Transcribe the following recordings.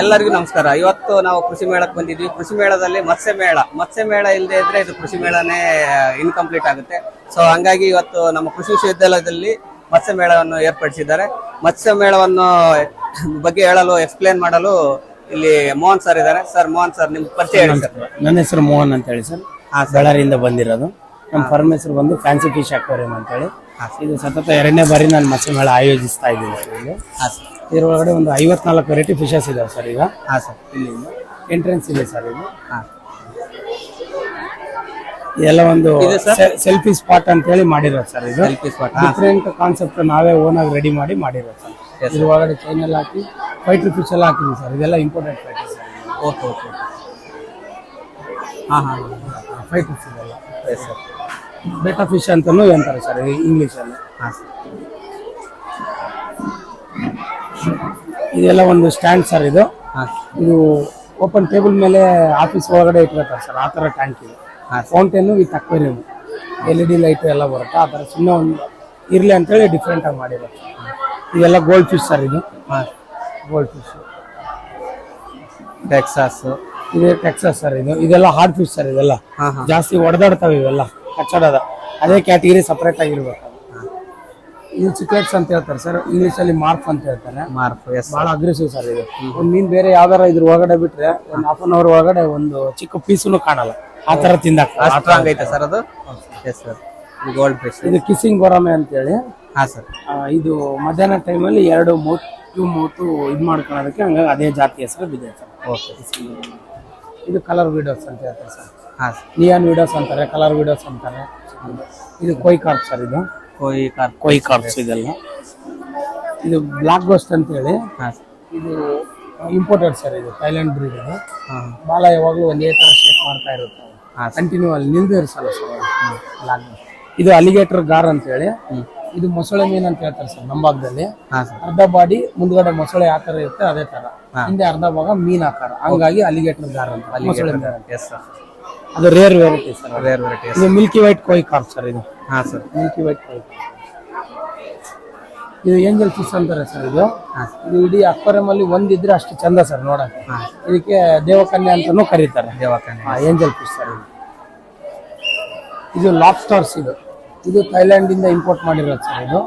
ಎಲ್ಲರಿಗೂ ನಮಸ್ಕಾರ. ಇವತ್ತು ನಾವು ಕೃಷಿ ಮೇಳಕ್ಕೆ ಬಂದಿದ್ವಿ. ಕೃಷಿ ಮೇಳದಲ್ಲಿ ಮತ್ಸ್ಯ ಮೇಳ. ಮತ್ಸ್ಯ ಮೇಳ ಇಲ್ಲದೆ ಇದ್ರೆ ಇದು ಕೃಷಿ ಮೇಳನೇ ಇನ್ಕಂಪ್ಲೀಟ್ ಆಗುತ್ತೆ. ಸೊ ಹಂಗಾಗಿ ಇವತ್ತು ನಮ್ಮ ಕೃಷಿ ವಿಶ್ವವಿದ್ಯಾಲಯದಲ್ಲಿ ಮತ್ಸ್ಯ ಮೇಳವನ್ನು ಏರ್ಪಡಿಸಿದ್ದಾರೆ. ಮತ್ಸ್ಯ ಮೇಳವನ್ನು ಬಗ್ಗೆ ಹೇಳಲು ಎಕ್ಸ್ಪ್ಲೇನ್ ಮಾಡಲು ಇಲ್ಲಿ ಮೋಹನ್ ಸರ್ ಇದ್ದಾರೆ. ಸರ್ ಮೋಹನ್ ಸರ್ ನಿಮ್ ಪರಿಚಯ ಹೇಳಿ ಸರ್ ನನ್ನ ಹೆಸರು ಮೋಹನ್ ಅಂತ ಹೇಳಿ ಸರ್ ಬಳ್ಳಾರಿಯಿಂದ ಬಂದಿರೋದು. ನಮ್ಮ ಫರ್ಮ್ ಹೆಸರು ಬಂದು ಫ್ಯಾನ್ಸಿ ಫಿಶ್ ಅಕ್ವೇರಿಯಂ ಅಂತ ಹೇಳಿ ಇದು ಸತತ ಎರಡನೇ ಬಾರಿ ನಾನು ಮತ್ಸ್ಯ ಮೇಳ ಆಯೋಜಿಸ್ತಾ ಇದ್ದೀನಿ ಇದರೊಳಗಡೆ ಒಂದು ಐವತ್ನಾಲ್ಕು ವೆರೈಟಿ ಫಿಶಸ್ ಇದಾವೆ ಸರ್ ಈಗ. ಹಾಂ ಸರ್. ಇಲ್ಲಿ ಎಂಟ್ರೆನ್ಸ್ ಇದೆ ಸರ್ ಇದು. ಹಾಂ. ಇದೆಲ್ಲ ಒಂದು ಸೆಲ್ಫಿ ಸ್ಪಾಟ್ ಅಂತ ಹೇಳಿ ಮಾಡಿರೋದು ಸರ್ ಇದು. ಸೆಲ್ಫಿ ಸ್ಪಾಟ್ ಡಿಫ್ರೆಂಟ್ ಕಾನ್ಸೆಪ್ಟ್ ನಾವೇ ಓನ್ ಆಗಿ ರೆಡಿ ಮಾಡಿ ಮಾಡಿರೋದು ಸರ್. ಇದ್ರೊಳಗಡೆ ಚೈನಲ್ಲಿ ಹಾಕಿ ಫೈಟರ್ ಫಿಶ್ ಎಲ್ಲ ಹಾಕಿದ್ವಿ ಸರ್. ಇದೆಲ್ಲ important fighter sir. Okay okay. ಹಾಂ ಹಾಂ ಫೈಟ್ ಫಿಶ್ ಇದೆಲ್ಲ. ಸರ್ ಬೆಟಾ ಫಿಶ್ ಅಂತಲೂ ಹೇಳ್ತಾರೆ ಸರ್ ಇಂಗ್ಲೀಷಲ್ಲಿ ಹಾಂ ಸರ್. ಇದೆಲ್ಲ ಒಂದು ಸ್ಟ್ಯಾಂಡ್ ಸರ್ ಇದು. ಇದು ಓಪನ್ ಟೇಬಲ್ ಮೇಲೆ ಆಫೀಸ್ ಒಳಗಡೆ ಇಟ್ಕೊತಾರೆ ಸರ್ ಆ ಥರ ಟ್ಯಾಂಕ್ ಇದು. Fountain with aquarium. L E D light ಎಲ್ಲ ಬರುತ್ತೆ ಆ ಥರ ಸುಮ್ಮನೆ ಒಂದು ಇರಲಿ ಅಂತೇಳಿ ಡಿಫ್ರೆಂಟಾಗಿ ಮಾಡಿರೋದು. ಇದೆಲ್ಲ ಗೋಲ್ಡ್ ಫಿಶ್ ಸರ್ ಇದು. ಹಾ. ಗೋಲ್ಡ್ ಫಿಶ್ ಟೆಕ್ಸಾಸು ಇದು ಟೆಕ್ಸಾಸ್ ಸರ್ ಇದು. ಇದೆಲ್ಲ ಹಾರ್ಡ್ ಫಿಶ್ ಸರ್ ಇದೆಲ್ಲ. ಜಾಸ್ತಿ ಒಡೆದಾಡ್ತಾವೆ ಇವೆಲ್ಲ ಕಚ್ಚಡದ. ಅದೇ ಕ್ಯಾಟಗಿರಿ ಸಪ್ರೇಟ್ ಆಗಿರ್ಬೇಕು. ಇದು ಚಿಕ್ಲೆಟ್ಸ್ ಅಂತ ಹೇಳ್ತಾರೆ ಸರ್. ಇಂಗ್ಲೀಷಲ್ಲಿ ಮಾರ್ಫ್ ಅಂತ ಹೇಳ್ತಾರೆ. ಮಾರ್ಫ್ ಎಸ್ ಬಹಳ ಅಗ್ರೆಸಿವ್ ಸರ್ ಇದು. ಒಂದ್ ಮೀನ್ ಬೇರೆ ಯಾವ್ದಾರ ಇದ್ರ ಒಳಗಡೆ ಬಿಟ್ರೆ ಒಂದ್ ಹಾಫ್ ಅನ್ ಅವರ್ ಒಳಗಡೆ ಒಂದು ಚಿಕ್ಕ ಪೀಸುನು ಕಾಣಲ್ಲ. ಆ ತರ ತಿಂದಾಕ ಸ್ಟ್ರಾಂಗ್ ಐತೆ ಸರ್ ಅದು? ಎಸ್ ಸರ್ ಗೋಲ್ಡ್ ಫಿಶ್ ಇದು ಕಿಸ್ಸಿಂಗ್ ಗೊರಮೆ ಅಂತೇಳಿ. ಹಾ ಸರ್ ಇದು ಮಧ್ಯಾಹ್ನ ಟೈಮಲ್ಲಿ ಎರಡು ಮೂತು ಮೂತು ಇದು ಮಾಡ್ಕೊಳ್ಳೋದಕ್ಕೆ ಹಂಗಾಗಿ ಅದೇ ಜಾತಿ ಹೆಸರು ಬಿದೆ ಸರ್. ಓಕೆ ಇದು ಕಲರ್ ವಿಡೋಸ್ ಅಂತ ಹೇಳ್ತಾರೆ ಸರ್. ಹಾ ಸರ್ ನಿಯಾನ್ ವಿಡೋಸ್ ಅಂತಾರೆ ಕಲರ್ ವಿಡೋಸ್ ಅಂತಾರೆ. ಇದು ಕೊಯ್ ಕಾರ್ಪ್ ಸರ್ ಇದು. ಕೋಯಿ ಕಾರ್ ಕೊಯ್ ಕಾರ್ಪ್ಸ್ ಇದೆಲ್ಲ. ಇದು ಬ್ಲಾಕ್ ಗೋಸ್ಟ್ ಅಂತ ಹೇಳಿ ಹಾ. ಸರ್ ಇದು ಇಂಪೋರ್ಟೆಡ್ ಸರ್ ಇದು ಥೈಲ್ಯಾಂಡ್ ಬ್ರೀಡ್ ಇದು. ಬಹಳ ಬಾಲ ಯಾವಾಗಲೂ ಒಂದೇ ತರ ಶೇಪ್ ಮಾಡ್ತಾ ಇರುತ್ತೆ. ಹಾಂ ಕಂಟಿನ್ಯೂ ಅಲ್ಲಿ ನಿಲ್ದೇ ಇರಿಸಲ್ಲ ಸರ್ ಇದು ಅಲಿಗೇಟರ್ ಗಾರ್ ಅಂತ ಹೇಳಿ ಇದು ಮೊಸಳೆ ಮೀನ್ ಅಂತ ಹೇಳ್ತಾರೆ ಸರ್ ನಮ್ಮ ಭಾಗದಲ್ಲಿ. ಹಾ ಸರ್. ಅರ್ಧ ಬಾಡಿ ಮುಂದ್ಗಡೆ ಮೊಸಳೆ ಆಕಾರ ತರ ಇರುತ್ತೆ ಅದೇ ತರ ಹಿಂದೆ ಅರ್ಧ ಭಾಗ ಮೀನ್ ಆಕಾರ ಹಂಗಾಗಿ ಅಲಿಗೇಟರ್ ಗಾರ್ ಅಂತ ಮೊಸಳೆ ಮೀನ್. ಅಂತ. ಎಸ್ ಸರ್ ಅದು rare variety sir rare variety ಇದು milky white koi carp sir ಇದು. ಹಾ ಸರ್ ಇದು ಏಂಜಲ್ ಫಿಶ್ ಅಂತಾರೆ ಸರ್ ಇದು. ಇದು ಇಡೀ ಅಕ್ವರಿಯಂ ಅಲ್ಲಿ ಒಂದಿದ್ರೆ ಅಷ್ಟು ಚಂದ ಸರ್ ನೋಡಕ್ಕೆ ಇದಕ್ಕೆ ದೇವಕನ್ಯೆ ಅಂತಾನೂ ಕರೀತಾರೆ. ದೇವಕನ್ಯೆ. ಏಂಜಲ್ ಫಿಶ್ ಸರ್ ಇದು. ಇದು ಲಾಬ್ಸ್ಟರ್ಸ್ ಇದು. ಇದು ಥೈಲ್ಯಾಂಡ್ ಇಂದ ಇಂಪೋರ್ಟ್ ಮಾಡಿರೋದು ಸರ್ ಇದು.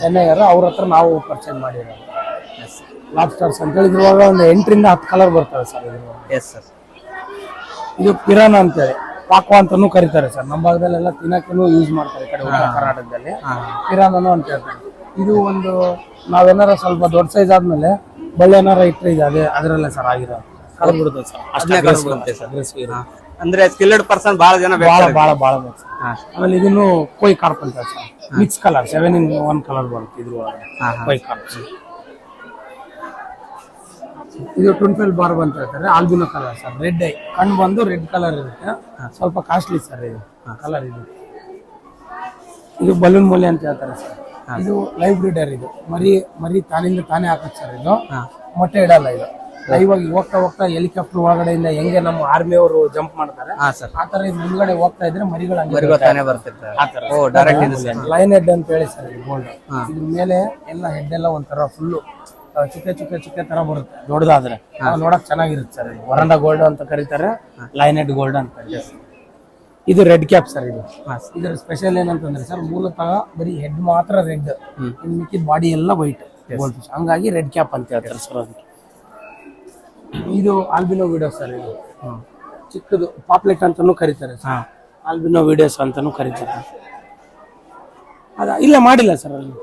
ಚೆನ್ನೈಯರು ಅವ್ರ ಹತ್ರ ನಾವು ಪರ್ಚೇಸ್ ಮಾಡಿರೋದು. ಲಾಬ್ಸ್ಟರ್ಸ್ ಅಂತ ಹೇಳಿ ಇದ್ರೊಳಗೆ ಒಂದು ಎಂಟರಿಂದ ಹತ್ತು ಕಲರ್ ಬರ್ತವೆ ಸರ್ ಇದ್ರೊಳಗೆ ಎಸ್ ಸರ್ ಇದು ಪಿರಾನ ಅಂತೇಳಿ. ಪಾಕ್ವ ಅಂತಾನೂ ಕರೀತಾರೆ ಸರ್. ನಮ್ಮ ಭಾಗದಲ್ಲೆಲ್ಲ ತಿನ್ನಕ್ಕೂ ಯೂಸ್ ಮಾಡ್ತಾರೆ ಈ ಕಡೆ ಉತ್ತರ ಕರ್ನಾಟಕದಲ್ಲಿ. ಕಿರಾನನು ಅಂತ ಹೇಳ್ತಾರೆ. ಇದು ಒಂದು ನಾವೇನಾರ ಸ್ವಲ್ಪ ದೊಡ್ಡ ಸೈಜ್ ಆದ್ಮೇಲೆ ಬಳ್ಳಿ ಏನಾರ ಇಟ್ಟರೆ ಇದೆ ಅದೇ ಅದರಲ್ಲೇ ಸರ್ ಆಗಿರೋದು. ಕಳೆದು ಸರ್. ಅಷ್ಟೇ ಕಳ್ದ್ಬಿಡುತ್ತೆ ಸರ್. ಅಂದ್ರೆ ಸ್ಕಿಲ್ಡ್ ಪರ್ಸನ್ ಬಹಳ ಜನ ಭಾಳ ಬೇಕು ಸರ್. ಆಮೇಲೆ ಇದನ್ನು ಕೊಯ್ ಕಾರ್ಪ್ ಅಂತ sir mix colour seven in one colour ಬರುತ್ತೆ ಇದ್ರೊಳಗೆ. ಒಳಗೆ. ಕೊಯ್ ಕಾರ್ಪ್ ಇದು ಟ್ವೆಂಟಿ ಬಾರ್ ಅಂತ ಹೇಳ್ತಾರೆ albino colour sir red eye ಕಣ್ಣು ಬಂದು ರೆಡ್ ಕಲರ್ ಇರುತ್ತೆ. ಸ್ವಲ್ಪ ಕಾಸ್ಟ್ಲಿ ಸರ್ ಇದು. ಕಲರ್ ಇದು. ಇದು ಬಲೂನ್ ಮೂಲೆ ಅಂತ ಹೇಳ್ತಾರೆ ಸರ್ ಇದು ಲೈವ್ ಬ್ರೀಡರ್ ಇದು. ಮರಿ ಮರಿ ತಾನಿಂದ ತಾನೇ ಹಾಕತ್ತೆ ಸರ್ ಇದು. ಮೊಟ್ಟೆ ಇಡಲ್ಲ ಇದು. ಲೈವ್ ಆಗಿ ಹೋಗ್ತಾ ಹೋಗ್ತಾ ಹೆಲಿಕಾಪ್ಟರ್ ಒಳಗಡೆಯಿಂದ ಹೆಂಗೆ ನಮ್ಮ ಆರ್ಮಿ ಅವರು ಜಂಪ್ ಮಾಡ್ತಾರೆ. ಆತರ ಆ ತರ ಇದು ಮುಂದ್ಗಡೆ ಹೋಗ್ತಾ ಇದ್ರೆ ಮರಿಗಳು ಲೈನ್ ಹೆಡ್ ಅಂತ ಹೇಳಿ ಸರ್ ಇದು ಗೋಲ್ಡ್ ಇದ್ರ ಮೇಲೆ ಎಲ್ಲ ಹೆಡ್ ಎಲ್ಲ ಒಂಥರ ಫುಲ್ಲು ಚಿಕ್ಕ ಚಿಕ್ಕ ಚಿಕ್ಕ ತರ ಬರುತ್ತೆ. ದೊಡ್ಡದಾದ್ರೆ. ನೋಡಕ್ ಚೆನ್ನಾಗಿರುತ್ತೆ ಸರ್ ವರಂಡ ಗೋಲ್ಡ್ ಅಂತ ಕರೀತಾರೆ. ಲೈನ್ ಹೆಡ್ ಗೋಲ್ಡ್ ಅಂತ ಇದು ರೆಡ್ ಕ್ಯಾಪ್ ಸರ್ ಇದು. ಇದರ ಸ್ಪೆಷಲ್ ಏನಂತಂದ್ರೆ ಸರ್ ಮೂಲತಃ ಬರೀ ಹೆಡ್ ಮಾತ್ರ ರೆಡ್ ಮಿಕ್ಕಿದ ಬಾಡಿ ಎಲ್ಲ ವೈಟ್ ಗೋಲ್ಡ್ ಫಿಶ್ ಹಂಗಾಗಿ ರೆಡ್ ಕ್ಯಾಪ್ ಅಂತ ಹೇಳ್ತಾರೆ ಸರ್ ಅದಕ್ಕೆ. ಇದು ಆಲ್ಬಿನೋ ವಿಡಿಯೋ ಸರ್ ಇದು. ಚಿಕ್ಕದು ಪಾಪ್ಲೆಟ್ ಅಂತಾನೂ ಕರೀತಾರೆ ಸರ್. ಆಲ್ಬಿನೋ ವಿಡಿಯೋಸ್ ಅಂತಾನೂ ಕರೀತಾರೆ. ಅದ ಇಲ್ಲ ಮಾಡಿಲ್ಲ ಸರ್ ಅಲ್ಲಿ